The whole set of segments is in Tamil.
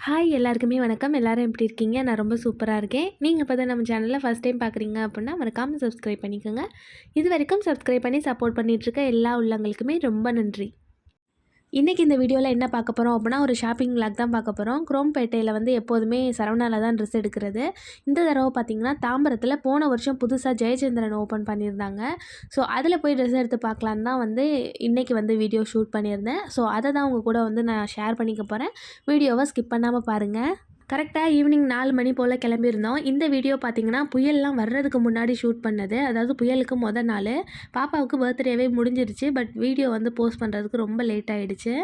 ஹாய் எல்லாருக்குமே வணக்கம். எல்லாரும் எப்படி இருக்கீங்க? நான் ரொம்ப சூப்பராக இருக்கேன். நீங்கள் இப்போ தான் நம்ம சேனலில் ஃபஸ்ட் டைம் பார்க்குறீங்க அப்படின்னா மறக்காமல் சப்ஸ்கிரைப் பண்ணிக்கோங்க. இது வரைக்கும் சப்ஸ்கிரைப் பண்ணி சப்போர்ட் பண்ணிகிட்ருக்க எல்லா உள்ளங்களுக்குமே ரொம்ப நன்றி. இன்றைக்கி இந்த வீடியோவில் என்ன பார்க்க போகிறோம் அப்படின்னா ஒரு ஷாப்பிங் லாக் தான் பார்க்க போகிறோம் குரோம்பேட்டையில் வந்து எப்போதுமே சரவணாவில் தான் ட்ரெஸ் எடுக்கிறது. இந்த தடவை பார்த்திங்கன்னா தாம்பரத்தில் போன வருஷம் புதுசாக ஜெயச்சந்திரன் ஓப்பன் பண்ணியிருந்தாங்க. ஸோ அதில் போய் ட்ரெஸ் எடுத்து பார்க்கலான்னு தான் வந்து இன்றைக்கி வந்து வீடியோ ஷூட் பண்ணியிருந்தேன். ஸோ அதை தான் உங்கள் கூட வந்து நான் ஷேர் பண்ணிக்க போகிறேன் வீடியோவை ஸ்கிப் பண்ணாமல் பாருங்கள் கரெக்டாக ஈவினிங் நாலு மணி போல் கிளம்பியிருந்தோம். இந்த வீடியோ பார்த்தீங்கன்னா புயல்லாம் வர்றதுக்கு முன்னாடி ஷூட் பண்ணது. அதாவது புயலுக்கு மொதல் நாள். பாப்பாவுக்கு பர்த்டேவே முடிஞ்சிருச்சு. பட் வீடியோ வந்து போஸ்ட் பண்ணுறதுக்கு ரொம்ப லேட் ஆகிடுச்சு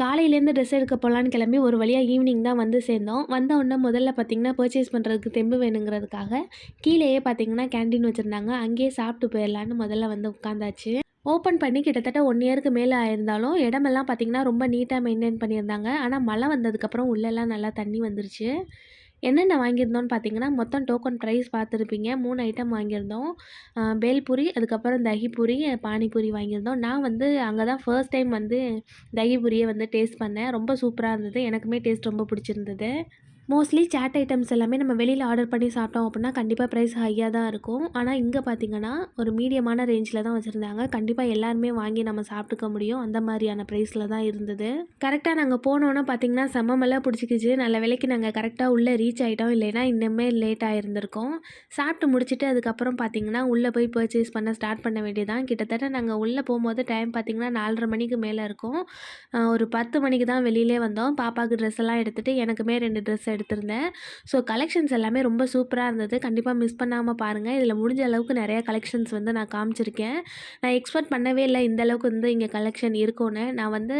காலையிலேருந்து ட்ரெஸ் எடுக்க போகலான்னு கிளம்பி ஒரு வழியாக ஈவினிங் தான் வந்து சேர்ந்தோம். வந்த உடனே முதல்ல பார்த்திங்கன்னா பர்ச்சேஸ் பண்ணுறதுக்கு தெம்பு வேணுங்கிறதுக்காக கீழேயே பார்த்திங்கன்னா கேண்டீன் வச்சுருந்தாங்க. அங்கேயே சாப்பிட்டு போயிடலான்னு முதல்ல வந்து உட்காந்தாச்சு. ஓப்பன் பண்ணி கிட்டத்தட்ட ஒன் இயருக்கு மேலே ஆயிருந்தாலும் இடமெல்லாம் பார்த்திங்கன்னா ரொம்ப நீட்டாக மெயின்டைன் பண்ணியிருந்தாங்க. ஆனால் மழை வந்ததுக்கப்புறம் உள்ளெல்லாம் நல்லா தண்ணி வந்துருச்சு. என்னென்ன வாங்கியிருந்தோம்னு பார்த்தீங்கன்னா மொத்தம் டோக்கன் ப்ரைஸ் பார்த்துருப்பீங்க மூணு ஐட்டம் வாங்கியிருந்தோம். பேல்பூரி அதுக்கப்புறம் தகிபூரி பானிபூரி வாங்கியிருந்தோம். நான் வந்து அங்கே தான் ஃபர்ஸ்ட் டைம் வந்து தகிபூரியை வந்து டேஸ்ட் பண்ணேன். ரொம்ப சூப்பராக இருந்தது. எனக்குமே டேஸ்ட் ரொம்ப பிடிச்சிருந்தது. மோஸ்ட்லி சாட் ஐட்டம்ஸ் எல்லாமே நம்ம வெளியில் ஆர்டர் பண்ணி சாப்பிட்டோம் அப்படின்னா கண்டிப்பாக ப்ரைஸ் ஹையாக தான் இருக்கும். ஆனால் இங்கே பார்த்திங்கன்னா ஒரு மீடியமான ரேஞ்சில் தான் வச்சுருந்தாங்க. கண்டிப்பாக எல்லாருமே வாங்கி நம்ம சாப்பிட்டுக்க முடியும். அந்த மாதிரியான ப்ரைஸில் தான் இருந்தது. கரெக்டாக நாங்கள் போனோன்னா பார்த்திங்கன்னா செம்மமெல்லாம் பிடிச்சிக்கிச்சு. நல்ல விலைக்கு நாங்கள் கரெக்டாக உள்ளே ரீச் ஆகிட்டோம் இல்லைன்னா இன்னுமே லேட் ஆகிருந்திருக்கோம் சாப்பிட்டு முடிச்சுட்டு அதுக்கப்புறம் பார்த்திங்கன்னா உள்ளே போய் பர்ச்சேஸ் பண்ண ஸ்டார்ட் பண்ண வேண்டியதான் கிட்டத்தட்ட நாங்கள் உள்ளே போகும்போது டைம் பார்த்திங்கன்னா நாலரை மணிக்கு மேலே இருக்கும். ஒரு பத்து மணிக்கு தான் வெளியிலே வந்தோம். பாப்பாவுக்கு ட்ரெஸ் எல்லாம் எடுத்துகிட்டு எனக்குமே ரெண்டு ட்ரெஸ் எடுத்திருந்தேன். ஸோ கலெக்ஷன்ஸ் எல்லாமே ரொம்ப சூப்பராக இருந்தது. கண்டிப்பாக மிஸ் பண்ணாமல் பாருங்கள் இதில் முடிஞ்ச அளவுக்கு நிறையா கலெக்ஷன்ஸ் வந்து நான் காமிச்சிருக்கேன். நான் எக்ஸ்பெக்ட் பண்ணவே இல்லை இந்த அளவுக்கு வந்து இங்கே கலெக்ஷன் இருக்கும்னு. நான் வந்து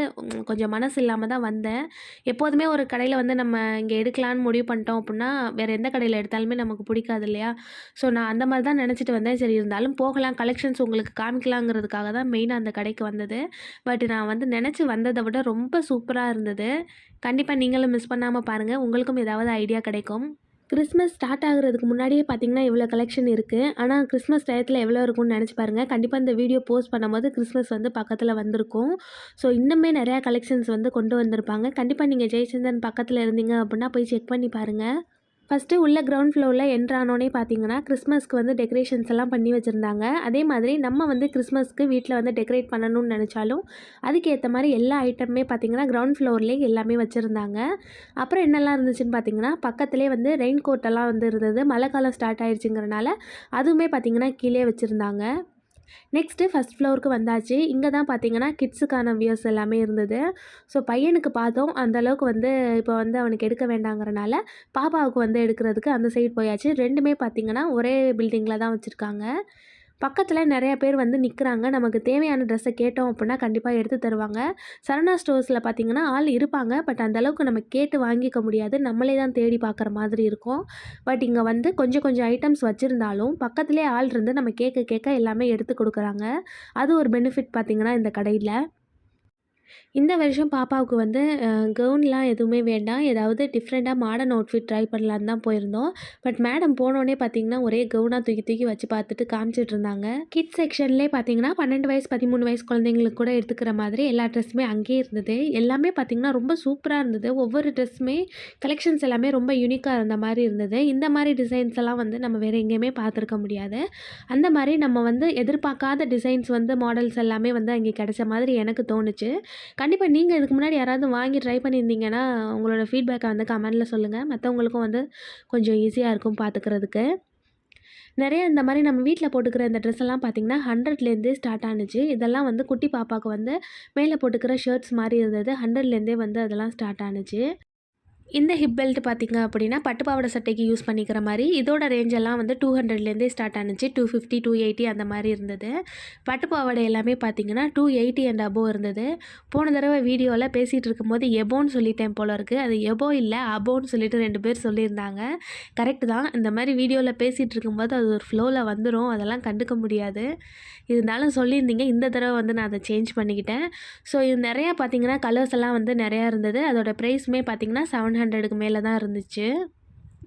கொஞ்சம் மனசு இல்லாமல் தான் வந்தேன். எப்போதுமே ஒரு கடையில் வந்து நம்ம இங்கே எடுக்கலான்னு முடிவு பண்ணிட்டோம் அப்படின்னா வேறு எந்த கடையில் எடுத்தாலுமே நமக்கு பிடிக்காது இல்லையா? ஸோ நான் அந்த மாதிரி தான் நினச்சிட்டு வந்தேன். சரி இருந்தாலும் போகலாம். கலெக்ஷன்ஸ் உங்களுக்கு காமிக்கலாங்கிறதுக்காக தான் மெயினாக அந்த கடைக்கு வந்தது. பட் நான் வந்து நினச்சி வந்ததை விட ரொம்ப சூப்பராக இருந்தது. கண்டிப்பாக நீங்களும் மிஸ் பண்ணாமல் பாருங்கள் உங்களுக்கும் ஏதாவது ஐடியா கிடைக்கும். கிறிஸ்மஸ் ஸ்டார்ட் ஆகிறதுக்கு முன்னாடியே பார்த்தீங்கன்னா இவ்வளோ கலெக்ஷன் இருக்குது ஆனால் கிறிஸ்மஸ் டயத்தில் எவ்வளோ இருக்கும்னு நினச்சி பாருங்கள் கண்டிப்பாக இந்த வீடியோ போஸ்ட் பண்ணும்போது கிறிஸ்மஸ் வந்து பக்கத்தில் வந்திருக்கும். ஸோ இன்னுமே நிறையா கலெக்ஷன்ஸ் வந்து கொண்டு வந்திருப்பாங்க. கண்டிப்பாக நீங்கள் ஜெயச்சந்திரன் பக்கத்தில் இருந்தீங்க அப்படின்னா போய் செக் பண்ணி பாருங்கள் ஃபஸ்ட்டு உள்ள கிரவுண்ட் ஃப்ளோரில் என்ட்ரானோனே பார்த்தீங்கன்னா கிறிஸ்மஸ்க்கு வந்து டெக்கரேஷன்ஸ் எல்லாம் பண்ணி வச்சுருந்தாங்க. அதே மாதிரி நம்ம வந்து கிறிஸ்மஸ்க்கு வீட்டில் வந்து டெக்கரேட் பண்ணணும்னு நினச்சாலும் அதுக்கேற்ற மாதிரி எல்லா ஐட்டமுமே பார்த்திங்கன்னா கிரவுண்ட் ஃப்ளோர்லேயே எல்லாமே வச்சுருந்தாங்க. அப்புறம் என்னெல்லாம் இருந்துச்சுன்னு பார்த்தீங்கன்னா பக்கத்துலேயே வந்து ரெயின் கோட்டெல்லாம் வந்து இருந்தது. மழை காலம் ஸ்டார்ட் ஆயிடுச்சுங்கிறனால அதுவுமே பார்த்திங்கன்னா கீழே வச்சுருந்தாங்க. நெக்ஸ்ட்டு ஃபஸ்ட் ஃப்ளோருக்கு வந்தாச்சு. இங்கே தான் பார்த்தீங்கன்னா கிட்ஸுக்கான வியூஸ் எல்லாமே இருந்தது. ஸோ பையனுக்கு பார்த்தோம். அந்தளவுக்கு வந்து இப்போ வந்து அவனுக்கு எடுக்க வேண்டாங்கிறனால பாப்பாவுக்கு வந்து எடுக்கிறதுக்கு அந்த சைடு போயாச்சு. ரெண்டுமே பார்த்திங்கன்னா ஒரே பில்டிங்கில் தான் வச்சுருக்காங்க. பக்கத்தில் நிறைய பேர் வந்து நிற்கிறாங்க நமக்கு தேவையான ட்ரெஸ்ஸை கேட்டோம் அப்படின்னா கண்டிப்பாக எடுத்து தருவாங்க. சரணா ஸ்டோர்ஸில் பார்த்திங்கன்னா ஆள் இருப்பாங்க. பட் அந்தளவுக்கு நம்ம கேட்டு வாங்கிக்க முடியாது. நம்மளே தான் தேடி பார்க்குற மாதிரி இருக்கும். பட் இங்கே வந்து கொஞ்சம் கொஞ்சம் ஐட்டம்ஸ் வச்சுருந்தாலும் பக்கத்துலேயே ஆள் இருந்து நம்ம கேட்க கேட்க எல்லாமே எடுத்து கொடுக்குறாங்க. அது ஒரு பெனிஃபிட் பார்த்திங்கன்னா இந்த கடையில். இந்த வருஷம் பாப்பாவுக்கு வந்து கவுன்லாம் எதுவுமே வேண்டாம். ஏதாவது டிஃப்ரெண்ட்டாக மாடர்ன் அவுட்ஃபிட் ட்ரை பண்ணலான்னு தான் போயிருந்தோம். பட் மேடம் போனோடனே பார்த்தீங்கன்னா ஒரே கவுனாக தூக்கி தூக்கி வச்சு பார்த்துட்டு காமிச்சிட்டு இருந்தாங்க. கிட்ஸ் செக்ஷன்லேயே பார்த்தீங்கன்னா பன்னெண்டு வயசு பதிமூணு வயசு குழந்தைங்களுக்கு கூட எடுத்துக்கிற மாதிரி எல்லா ட்ரெஸ்ஸுமே அங்கேயே இருந்தது. எல்லாமே பார்த்தீங்கன்னா ரொம்ப சூப்பராக இருந்தது. ஒவ்வொரு ட்ரெஸ்ஸுமே கலெக்ஷன்ஸ் எல்லாமே ரொம்ப யூனிக்காக இருந்த மாதிரி இருந்தது. இந்த மாதிரி டிசைன்ஸ் எல்லாம் வந்து நம்ம வேறு எங்கேயுமே பார்த்துருக்க முடியாது. அந்த மாதிரி நம்ம வந்து எதிர்பார்க்காத டிசைன்ஸ் வந்து மாடல்ஸ் எல்லாமே வந்து அங்கே கிடைச்ச மாதிரி எனக்கு தோணுச்சு. கண்டிப்பாக நீங்கள் இதுக்கு முன்னாடி யாராவது வாங்கி ட்ரை பண்ணியிருந்தீங்கன்னா உங்களோட ஃபீட்பேக்கை வந்து கமெண்டில் சொல்லுங்கள் மற்றவங்களுக்கும் வந்து கொஞ்சம் ஈஸியாக இருக்கும் பார்த்துக்கிறதுக்கு நிறைய இந்த மாதிரி நம்ம வீட்டில் போட்டுக்கிற இந்த ட்ரெஸ் எல்லாம் பார்த்திங்கன்னா ஹண்ட்ரட்லேருந்தே ஸ்டார்ட் ஆனுச்சு. இதெல்லாம் வந்து குட்டி பாப்பாவுக்கு வந்து மேலே போட்டுக்கிற ஷர்ட்ஸ் மாதிரி இருந்தது. ஹண்ட்ரட்லேருந்தே வந்து அதெல்லாம் ஸ்டார்ட் ஆனுச்சு. இந்த ஹிப் பெல்ட் பார்த்திங்க அப்படின்னா பட்டு பாவாடை சட்டைக்கு யூஸ் பண்ணிக்கிற மாதிரி இதோட ரேஞ்ச் எல்லாம் வந்து டூ ஹண்ட்ரட்லேருந்தே ஸ்டார்ட் ஆனிச்சு. டூ ஃபிஃப்டி டூ எயிட்டி அந்த மாதிரி இருந்தது. பட்டு பாவாடை எல்லாமே பார்த்திங்கன்னா டூ எயிட்டி அண்ட் அபோவ் இருந்தது. போன தடவை வீடியோவில் பேசிகிட்டு இருக்கும்போது எபோன்னு சொல்லிட்டேன் போல இருக்குது அது எபோ இல்லை அபோன்னு சொல்லிட்டு ரெண்டு பேர் சொல்லியிருந்தாங்க. கரெக்டு தான். இந்த மாதிரி வீடியோவில் பேசிகிட்டு இருக்கும்போது அது ஒரு ஃப்ளோவில் வந்துடும் அதெல்லாம் கண்டுக்க முடியாது. இருந்தாலும் சொல்லியிருந்தீங்க. இந்த தடவை வந்து நான் அதை சேஞ்ச் பண்ணிக்கிட்டேன். ஸோ இது நிறையா பார்த்திங்கன்னா கலர்ஸ் எல்லாம் வந்து நிறையா இருந்தது. அதோடய ப்ரைஸுமே பார்த்திங்கன்னா செவன் ஹண்ட்ரடுக்கு மேலே தான் இருந்துச்சு.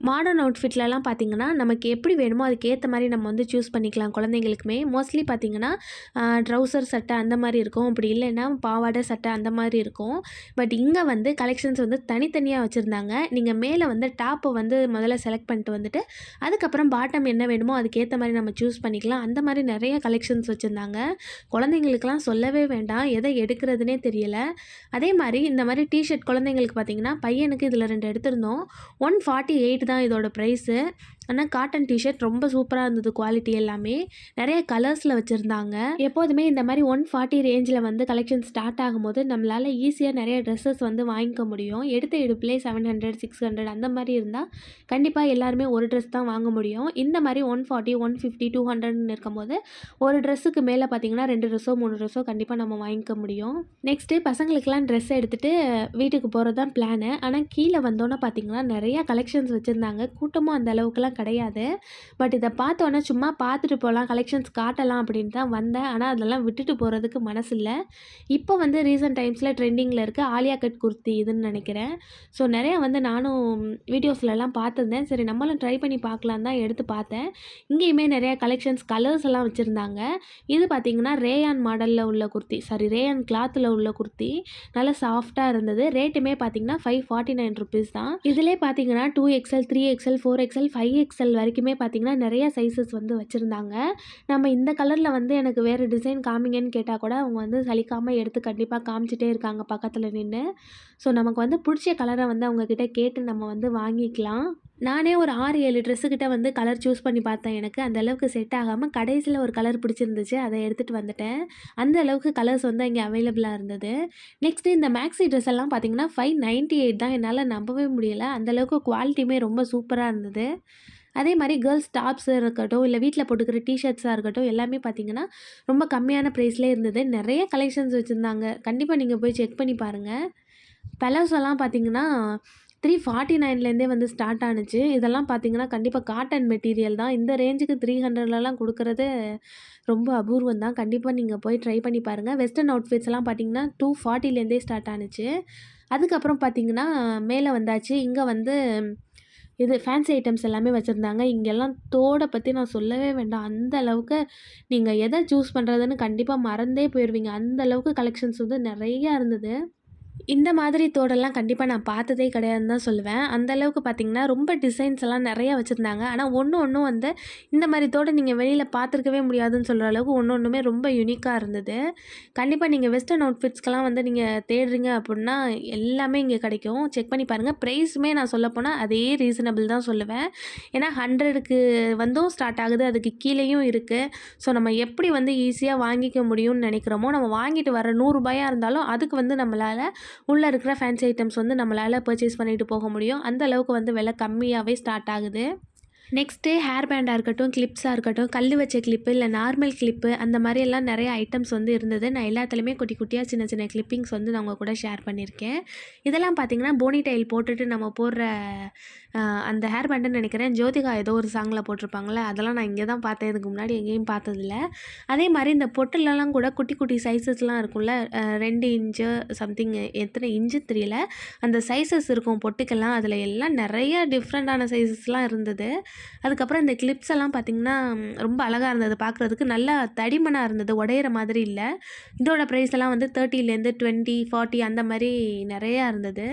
மாடர்ன் அவுட்ஃபிட்லலாம் பார்த்தீங்கன்னா நமக்கு எப்படி வேணுமோ அதுக்கேற்ற மாதிரி நம்ம வந்து சூஸ் பண்ணிக்கலாம் குழந்தைங்களுக்குமே மோஸ்ட்லி பார்த்தீங்கன்னா ட்ரௌசர் சட்டை அந்த மாதிரி இருக்கும். அப்படி இல்லைன்னா பாவாடை சட்டை அந்த மாதிரி இருக்கும். பட் இங்கே வந்து கலெக்ஷன்ஸ் வந்து தனித்தனியாக வச்சுருந்தாங்க. நீங்கள் மேலே வந்து டாப்பை வந்து முதல்ல செலக்ட் பண்ணிட்டு வந்துட்டு அதுக்கப்புறம் பாட்டம் என்ன வேணுமோ அதுக்கேற்ற மாதிரி நம்ம சூஸ் பண்ணிக்கலாம். அந்த மாதிரி நிறைய கலெக்ஷன்ஸ் வச்சுருந்தாங்க. குழந்தைங்களுக்குலாம் சொல்லவே வேண்டாம். எதை எடுக்கிறதுனே தெரியலை. அதே மாதிரி இந்த மாதிரி டிஷர்ட் குழந்தைங்களுக்கு பார்த்தீங்கன்னா பையனுக்கு இதில் ரெண்டு எடுத்திருந்தோம். ஒன் ஃபார்ட்டி எயிட் தான் இதோட ப்ரைஸு ஆனால் காட்டன் டிஷர்ட் ரொம்ப சூப்பராக இருந்தது குவாலிட்டி எல்லாமே. நிறைய கலர்ஸில் வச்சுருந்தாங்க. எப்போதுமே இந்த மாதிரி ஒன் ஃபார்ட்டி ரேஞ்சில் வந்து கலெக்ஷன் ஸ்டார்ட் ஆகும்போது நம்மளால் ஈஸியாக நிறைய ட்ரெஸ்ஸஸ் வந்து வாங்கிக்க முடியும். எடுத்த எடுப்புலேயே செவன் ஹண்ட்ரட் சிக்ஸ் ஹண்ட்ரட் அந்த மாதிரி இருந்தால் கண்டிப்பாக எல்லாருமே ஒரு ட்ரெஸ் தான் வாங்க முடியும். இந்த மாதிரி one forty one fifty two ஹண்ட்ரட்னு இருக்கும்போது ஒரு ட்ரெஸ்ஸுக்கு மேலே பார்த்தீங்கன்னா ரெண்டு ட்ரெஸ்ஸோ மூணு ட்ரெஸ்ஸோ கண்டிப்பாக நம்ம வாங்கிக்க முடியும். நெக்ஸ்ட்டு பசங்களுக்கெல்லாம் ட்ரெஸ் எடுத்துகிட்டு வீட்டுக்கு போகிறது தான் பிளானு ஆனால் கீழே வந்தோன்னே பார்த்தீங்கன்னா நிறையா கலெக்ஷன்ஸ் வச்சுருந்தாங்க. கூட்டமும் அந்த அளவுக்குலாம் கிடையாது. பட் இதை பார்த்தோன்னே சும்மா பார்த்துட்டு போகலாம் கலெக்ஷன்ஸ் காட்டலாம் அப்படின்னு தான் வந்தேன். ஆனால் அதெல்லாம் விட்டுட்டு போகிறதுக்கு மனசு இல்லை இப்போ வந்து ரீசெண்ட் டைம்ஸில் ட்ரெண்டிங்கில் இருக்க ஆலியா கட் குர்த்தி இதுன்னு நினைக்கிறேன். ஸோ நிறையா வந்து நானும் வீடியோஸ்லலாம் பார்த்துருந்தேன். சரி நம்மளும் ட்ரை பண்ணி பார்க்கலாம் தான் எடுத்து பார்த்தேன். இங்கேயுமே நிறையா கலெக்ஷன்ஸ் கலர்ஸ் எல்லாம் வச்சுருந்தாங்க. இது பார்த்திங்கன்னா ரேயான் மாடலில் உள்ள குர்த்தி. சாரி ரேயான் கிளாத்தில் உள்ள குர்த்தி. நல்லா சாஃப்டாக இருந்தது. ரேட்டுமே பார்த்தீங்கன்னா ஃபைவ் ஃபார்ட்டி நைன் ருபீஸ் தான். இதிலே பார்த்தீங்கன்னா two XL three XL four XL five XL வரைக்குமே பார்த்தீங்கன்னா நிறைய சைஸஸ் வந்து வச்சுருந்தாங்க. நம்ம இந்த கலரில் வந்து எனக்கு வேறு டிசைன் காமிங்கன்னு கேட்டால் கூட அவங்க வந்து சலிக்காமல் எடுத்து கண்டிப்பாக காமிச்சிட்டே இருக்காங்க பக்கத்தில் நின்று ஸோ நமக்கு வந்து பிடிச்ச கலரை வந்து அவங்கக்கிட்ட கேட்டு நம்ம வந்து வாங்கிக்கலாம். நானே ஒரு ஆறு ஏழு ட்ரெஸ்ஸுக்கிட்ட வந்து கலர் சூஸ் பண்ணி பார்த்தேன் எனக்கு. அந்த அளவுக்கு செட் ஆகாமல் கடைசியில் ஒரு கலர் பிடிச்சிருந்துச்சு. அதை எடுத்துகிட்டு வந்துட்டேன். அந்த அளவுக்கு கலர்ஸ் வந்து இங்கே அவைலபிளாக இருந்தது. நெக்ஸ்ட்டு இந்த மேக்ஸி ட்ரெஸ் எல்லாம் பார்த்தீங்கன்னா ஃபைவ் நைன்ட்டி எயிட் தான். என்னால் நம்பவே முடியலை. அந்தளவுக்கு குவாலிட்டியுமே ரொம்ப சூப்பராக இருந்தது. அதே மாதிரி கேர்ள்ஸ் டாப்ஸ் இருக்கட்டும் இல்லை வீட்டில் போட்டுக்கிற டிஷர்ட்ஸாக இருக்கட்டும் எல்லாமே பார்த்தீங்கன்னா ரொம்ப கம்மியான ப்ரைஸ்லேயே இருந்தது. நிறைய கலெக்ஷன்ஸ் வச்சுருந்தாங்க. கண்டிப்பாக நீங்கள் போய் செக் பண்ணி பாருங்கள் பலோஸெல்லாம் பார்த்தீங்கன்னா த்ரீ ஃபார்ட்டி நைன்லேருந்தே வந்து ஸ்டார்ட் ஆனுச்சு. இதெல்லாம் பார்த்தீங்கன்னா கண்டிப்பாக காட்டன் மெட்டீரியல் தான். இந்த ரேஞ்சுக்கு த்ரீ ஹண்ட்ரட்லலாம் கொடுக்குறது ரொம்ப அபூர்வம் தான். கண்டிப்பாக நீங்கள் போய் ட்ரை பண்ணி பாருங்கள் வெஸ்டர்ன் அவுட்ஃபிட்ஸ்லாம் பார்த்தீங்கன்னா டூ ஃபார்ட்டிலேருந்தே ஸ்டார்ட் ஆணுச்சு அதுக்கப்புறம் பார்த்தீங்கன்னா மேலே வந்தாச்சு. இங்கே வந்து இது ஃபேன்சி ஐட்டம்ஸ் எல்லாமே வச்சுருந்தாங்க. இங்கெல்லாம் தோடை பற்றி நான் சொல்லவே வேண்டாம். அந்த அளவுக்கு நீங்கள் எதை சூஸ் பண்ணுறதுன்னு கண்டிப்பாக மறந்தே போயிடுவீங்க அந்த அளவுக்கு கலெக்ஷன்ஸ் வந்து நிறையா இருந்தது. இந்த மாதிரி தோடெல்லாம் கண்டிப்பாக நான் பார்த்ததே கிடையாதுன்னு தான் சொல்லுவேன். அந்த அளவுக்கு பார்த்தீங்கன்னா ரொம்ப டிசைன்ஸ் எல்லாம் நிறையா வச்சுருந்தாங்க. ஆனால் ஒன்று ஒன்றும் வந்து இந்த மாதிரி தோடை நீங்கள் வெளியில் பார்த்துருக்கவே முடியாதுன்னு சொல்கிற அளவுக்கு ஒன்று ஒன்றுமே ரொம்ப யூனிக்காக இருந்தது. கண்டிப்பாக நீங்கள் வெஸ்டர்ன் அவுட்ஃபிட்ஸ்க்கெல்லாம் வந்து நீங்கள் தேடுறீங்க அப்படின்னா எல்லாமே இங்கே கிடைக்கும். செக் பண்ணி பாருங்கள் ப்ரைஸுமே நான் சொல்லப்போனால் அதே ரீசனபிள் தான் சொல்லுவேன். ஏன்னா ஹண்ட்ரடுக்கு வந்தும் ஸ்டார்ட் ஆகுது. அதுக்கு கீழேயும் இருக்குது ஸோ நம்ம எப்படி வந்து ஈஸியாக வாங்கிக்க முடியும்னு நினைக்கிறோமோ நம்ம வாங்கிட்டு வர நூறுரூபாயாக இருந்தாலும் அதுக்கு வந்து நம்மளால் உள்ளே இருக்கிற ஃபேன்சி ஐட்டம்ஸ் வந்து நம்மளால் பர்ச்சேஸ் பண்ணிட்டு போக முடியும். அந்த அளவுக்கு வந்து விலை கம்மியாகவே ஸ்டார்ட் ஆகுது. நெக்ஸ்ட்டு ஹேர் பேண்டாக இருக்கட்டும் கிளிப்ஸாக இருக்கட்டும் கல் வச்ச கிளிப்பு இல்லை நார்மல் கிளிப்பு அந்த மாதிரி எல்லாம் நிறைய ஐட்டம்ஸ் வந்து இருந்தது. நான் எல்லாத்துலேயுமே குட்டி குட்டியாக சின்ன சின்ன கிளிப்பிங்ஸ் வந்து நான் உங்கள் கூட ஷேர் பண்ணியிருக்கேன். இதெல்லாம் பார்த்தீங்கன்னா போனி டைல் போட்டுட்டு நம்ம போடுற அந்த ஹேர் பேண்டுன்னு நினைக்கிறேன். ஜோதிகா ஏதோ ஒரு சாங்கில் போட்டிருப்பாங்களே அதெல்லாம் நான் இங்கே தான் பார்த்தேன். இதுக்கு முன்னாடி எங்கேயும் பார்த்ததில்ல. அதே மாதிரி இந்த பொட்டுலலாம் கூட குட்டி குட்டி சைஸஸ்லாம் இருக்கும்ல ரெண்டு இன்ச்சு சம்திங் எத்தனை இன்ச்சு தெரியல. அந்த சைஸஸ் இருக்கும் பொட்டுக்கெல்லாம். அதில் எல்லாம் நிறைய டிஃப்ரெண்ட்டான சைஸஸ்லாம் இருந்தது. அதுக்கப்புறம் இந்த கிளிப்ஸ் எல்லாம் பார்த்திங்கன்னா ரொம்ப அழகாக இருந்தது பார்க்குறதுக்கு. நல்லா தடிமனாக இருந்தது உடையிற மாதிரி இல்லை. இதோட ப்ரைஸ் எல்லாம் வந்து தேர்ட்டிலேருந்து டுவெண்ட்டி ஃபார்ட்டி அந்த மாதிரி நிறையா இருந்தது.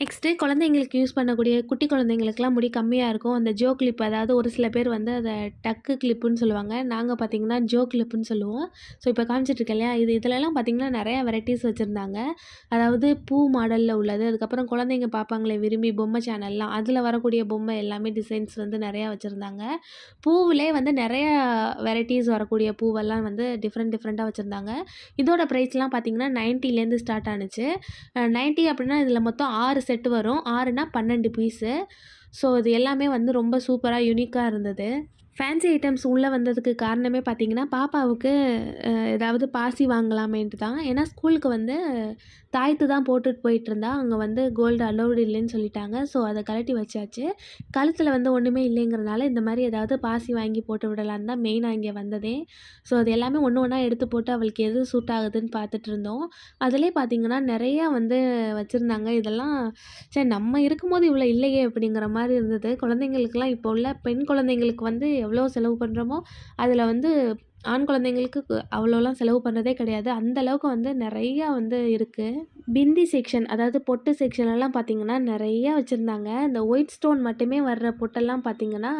நெக்ஸ்ட்டு குழந்தைங்களுக்கு யூஸ் பண்ணக்கூடிய குட்டி குழந்தைங்களுக்குலாம் முடி கம்மியாக இருக்கும். அந்த ஜோ கிளிப் அதாவது ஒரு சில பேர் வந்து அதை டக்கு கிளிப்புன்னு சொல்லுவாங்க. நாங்கள் பார்த்தீங்கன்னா ஜோ கிளிப்புன்னு சொல்லுவோம். ஸோ இப்போ காமிச்சிட்ருக்கேன் இல்லையா? இது இதுலலாம் பார்த்திங்கன்னா நிறையா வெரைட்டிஸ் வச்சுருந்தாங்க. அதாவது பூ மாடலில் உள்ளது. அதுக்கப்புறம் குழந்தைங்க பார்ப்பாங்களே விரும்பி பொம்மை சேனல்லாம் அதில் வரக்கூடிய பொம்மை எல்லாமே டிசைன்ஸ் வந்து நிறையா வச்சுருந்தாங்க. பூவிலே வந்து நிறையா வெரைட்டிஸ் வரக்கூடிய பூவெல்லாம் வந்து டிஃப்ரெண்ட் டிஃப்ரெண்ட்டாக வச்சுருந்தாங்க. இதோட ப்ரைஸ்லாம் பார்த்திங்கன்னா நைன்ட்டிலேருந்து ஸ்டார்ட் ஆனுச்சு. நைன்ட்டி அப்படின்னா இதில் மொத்தம் ஆறு செட்டு வரும். ஆறுனா பன்னெண்டு பீஸு ஸோ இது எல்லாமே வந்து ரொம்ப சூப்பராக யூனிக்காக இருந்தது. ஃபேன்சி ஐட்டம்ஸ் உள்ளே வந்ததுக்கு காரணமே பார்த்திங்கன்னா பாப்பாவுக்கு ஏதாவது பாசி வாங்கலாமேன்ட்டு தான். ஏன்னா ஸ்கூலுக்கு வந்து தாய்த்து தான் போட்டுட்டு போயிட்டு இருந்தா அங்கே வந்து கோல்டு அலோடு இல்லைன்னு சொல்லிட்டாங்க. ஸோ அதை கழட்டி வச்சாச்சு. கழுத்தில் வந்து ஒன்றுமே இல்லைங்கிறனால இந்த மாதிரி ஏதாவது பாசி வாங்கி போட்டு விடலான்னு தான் மெயினாக இங்கே வந்ததே. ஸோ அது எல்லாமே ஒன்று ஒன்றா எடுத்து போட்டு அவளுக்கு எது சூட் ஆகுதுன்னு பார்த்துட்டு இருந்தோம். அதிலே பார்த்தீங்கன்னா நிறையா வந்து வச்சுருந்தாங்க. இதெல்லாம் சரி நம்ம இருக்கும்போது இவ்வளோ இல்லையே அப்படிங்கிற மாதிரி இருந்தது. குழந்தைங்களுக்குலாம் இப்போ உள்ள பெண் குழந்தைங்களுக்கு வந்து எவ்வளோ செலவு பண்ணுறோமோ அதில் வந்து ஆண் குழந்தைங்களுக்கு அவ்வளோலாம் செலவு பண்ணுறதே கிடையாது. அந்த அளவுக்கு வந்து நிறையா வந்து இருக்குது பிந்தி செக்ஷன் அதாவது பொட்டு செக்ஷன்லலாம் பார்த்தீங்கன்னா நிறையா வச்சுருந்தாங்க. இந்த ஒயிட் ஸ்டோன் மட்டுமே வர்ற பொட்டெல்லாம் பார்த்தீங்கன்னா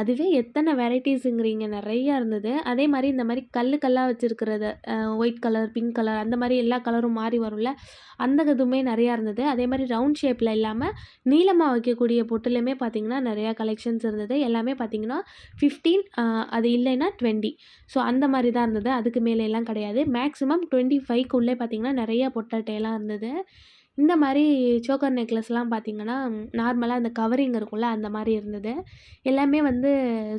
அதுவே எத்தனை வெரைட்டிஸுங்கிறீங்க நிறையா இருந்தது. அதே மாதிரி இந்த மாதிரி கல்லு கல்லாக வச்சுருக்கிறது ஒயிட் கலர் பிங்க் கலர் அந்த மாதிரி எல்லா கலரும் மாறி வரும்ல. அந்த இதுவுமே நிறையா இருந்தது. அதே மாதிரி ரவுண்ட் ஷேப்பில் இல்லாமல் நீளமாக வைக்கக்கூடிய பொட்டுலையுமே பார்த்தீங்கன்னா நிறையா கலெக்ஷன்ஸ் இருந்தது. எல்லாமே பார்த்தீங்கன்னா ஃபிஃப்டீன் அது இல்லைன்னா டுவெண்ட்டி ஸோ அந்த மாதிரி தான் இருந்தது. அதுக்கு மேலேலாம் கிடையாது. மேக்ஸிமம் டுவெண்ட்டி ஃபைவ்க்குள்ளே பார்த்தீங்கன்னா நிறைய பொட்டட்டையெல்லாம் இருந்தது. இந்த மாதிரி சோக்கர் நெக்லஸ்லாம் பார்த்தீங்கன்னா நார்மலாக அந்த கவரிங் இருக்கும்ல அந்த மாதிரி இருந்தது. எல்லாமே வந்து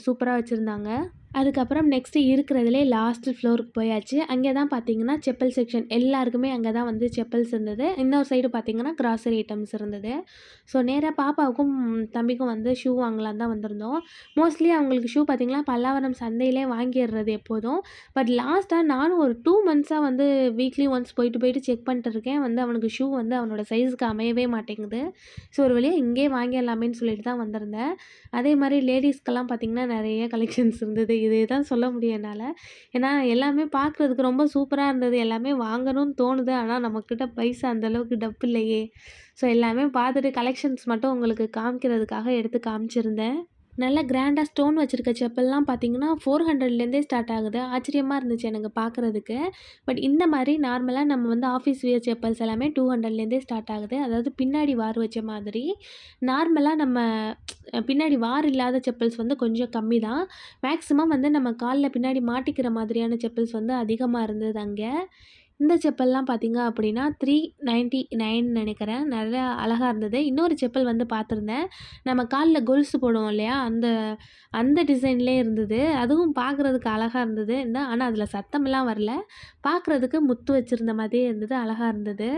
சூப்பராக வச்சுருந்தாங்க. அதுக்கப்புறம் நெக்ஸ்ட்டு இருக்கிறதுலே லாஸ்ட் ஃப்ளோருக்கு போயாச்சு. அங்கே தான் பார்த்தீங்கன்னா செப்பல் செக்ஷன் எல்லாருக்குமே அங்கே தான் வந்து செப்பல்ஸ் இருந்தது. இன்னொரு சைடு பார்த்தீங்கன்னா கிராசரி ஐட்டம்ஸ் இருந்தது. ஸோ நேராக பாப்பாவுக்கும் தம்பிக்கும் வந்து ஷூ வாங்கலாம் தான் வந்திருந்தோம். மோஸ்ட்லி அவங்களுக்கு ஷூ பார்த்தீங்கன்னா பல்லாவரம் சந்தையிலே வாங்கிடுறது எப்போதும். பட் லாஸ்ட்டாக நானும் ஒரு டூ மந்த்ஸாக வந்து வீக்லி ஒன்ஸ் போயிட்டு போயிட்டு செக் பண்ணிட்டு இருக்கேன். வந்து அவனுக்கு ஷூ வந்து அவனோட சைஸுக்கு அமையவே மாட்டேங்குது. ஸோ ஒரு வழியாக இங்கே வாங்கிடலாமேன்னு சொல்லிட்டு தான் வந்திருந்தேன். அதே மாதிரி லேடிஸ்க்கெல்லாம் பார்த்திங்கன்னா நிறைய கலெக்ஷன்ஸ் இருந்தது. இதே தான் சொல்ல முடியும் என்னால். ஏன்னா எல்லாமே பார்க்குறதுக்கு ரொம்ப சூப்பராக இருந்தது. எல்லாமே வாங்கணும்னு தோணுது. ஆனால் நம்மக்கிட்ட பைசா அந்த அளவுக்கு டப்பு இல்லையே. ஸோ எல்லாமே பார்த்துட்டு கலெக்ஷன்ஸ் மட்டும் உங்களுக்கு காமிக்கிறதுக்காக எடுத்து காமிச்சிருந்தேன். நல்ல கிராண்டாக ஸ்டோன் வச்சுருக்க செப்பல்லாம் பார்த்தீங்கன்னா ஃபோர் ஹண்ட்ரட்லேருந்தே ஸ்டார்ட் ஆகுது. ஆச்சரியமாக இருந்துச்சு எனக்கு பார்க்குறதுக்கு பட் இந்த மாதிரி நார்மலாக நம்ம வந்து ஆஃபீஸ் வியர் செப்பல்ஸ் எல்லாமே டூ ஹண்ட்ரட்லேருந்தே ஸ்டார்ட் ஆகுது. அதாவது பின்னாடி வார் வச்ச மாதிரி. நார்மலாக நம்ம பின்னாடி வார் இல்லாத செப்பல்ஸ் வந்து கொஞ்சம் கம்மி தான் மேக்ஸிமம் வந்து நம்ம காலில் பின்னாடி மாட்டிக்கிற மாதிரியான செப்பல்ஸ் வந்து அதிகமாக இருந்தது அங்கே. இந்த செப்பல்லாம் பார்த்தீங்க அப்படின்னா த்ரீ நைன்ட்டி நைன் நினைக்கிறேன். நிறையா அழகாக இருந்தது. இன்னொரு செப்பல் வந்து பார்த்துருந்தேன். நம்ம காலில் கொலுசு போடுவோம் இல்லையா? அந்த அந்த டிசைன்லேயே இருந்தது. அதுவும் பார்க்குறதுக்கு அழகாக இருந்தது. இந்த ஆனால் அதில் சத்தமெல்லாம் வரல. பார்க்குறதுக்கு முத்து வச்சுருந்த மாதிரியே இருந்தது. அழகாக இருந்தது.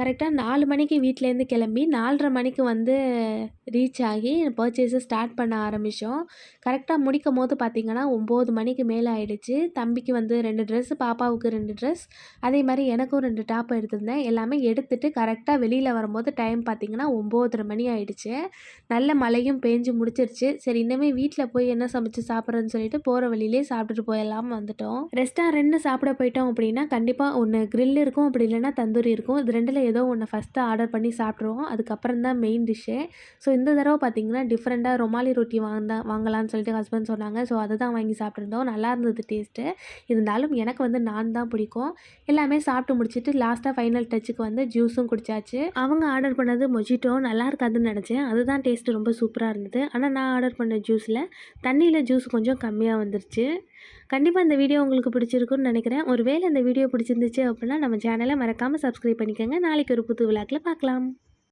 கரெக்டாக நாலு மணிக்கு வீட்டிலேருந்து கிளம்பி நாலரை மணிக்கு வந்து ரீச் ஆகி பர்ச்சேஸை ஸ்டார்ட் பண்ண ஆரம்பித்தோம் கரெக்டாக முடிக்கும் போது பார்த்திங்கன்னா ஒம்பது மணிக்கு மேலே ஆகிடுச்சு தம்பிக்கு வந்து ரெண்டு ட்ரெஸ்ஸு பாப்பாவுக்கு ரெண்டு ட்ரெஸ் அதே மாதிரி எனக்கும் ரெண்டு டாப் எடுத்திருந்தேன். எல்லாமே எடுத்துகிட்டு கரெக்டாக வெளியில் வரும்போது டைம் பார்த்திங்கன்னா ஒம்போதரை மணி ஆகிடுச்சு நல்ல மழையும் பேஞ்சு முடிச்சிருச்சு. சரி இன்னமே வீட்டில் போய் என்ன சமைச்சு சாப்பிட்றேன்னு சொல்லிட்டு போகிற வழியிலே சாப்பிட்டுட்டு போயெல்லாம் வந்துட்டோம். ரெஸ்டாரண்ட்னு சாப்பிட போயிட்டோம் அப்படின்னா கண்டிப்பாக ஒன்று க்ரில் இருக்கும் அப்படி இல்லைன்னா தந்தூரி இருக்கும். இது ரெண்டில் ஏதோ ஒன்று ஃபஸ்ட்டு ஆர்டர் பண்ணி சாப்பிட்ருவோம் அதுக்கப்புறம் தான் மெயின் டிஷ்ஷே ஸோ இந்த தடவை பார்த்திங்கன்னா டிஃப்ரெண்ட்டாக ரொமாலி ரொட்டி வாங்க வாங்கலாம்னு சொல்லிட்டு ஹஸ்பண்ட் சொன்னாங்க. ஸோ அதை தான் வாங்கி சாப்பிட்ருந்தோம் நல்லா இருந்தது டேஸ்ட்டு இருந்தாலும் எனக்கு வந்து நான் தான் பிடிக்கும். எல்லாமே சாப்பிட்டு முடிச்சுட்டு லாஸ்ட்டாக ஃபைனல் டச்சுக்கு வந்து ஜூஸும் குடிச்சாச்சு. அவங்க ஆர்டர் பண்ணது மொஜிட்டோ நல்லா இருக்காதுன்னு நினச்சேன். அதுதான் டேஸ்ட்டு ரொம்ப சூப்பராக இருந்தது. ஆனால் நான் ஆர்டர் பண்ண ஜூஸில் தண்ணியில் ஜூஸ் கொஞ்சம் கம்மியாக வந்துருச்சு. கண்டிப்பாக இந்த வீடியோ உங்களுக்கு பிடிச்சிருக்குன்னு நினைக்கிறேன். ஒருவேளை இந்த வீடியோ பிடிச்சிருந்துச்சு அப்படின்னா நம்ம சேனலை மறக்காமல் சப்ஸ்கிரைப் பண்ணிக்கோங்க. நாளைக்கு ஒரு புது விழாக்கில் பார்க்கலாம்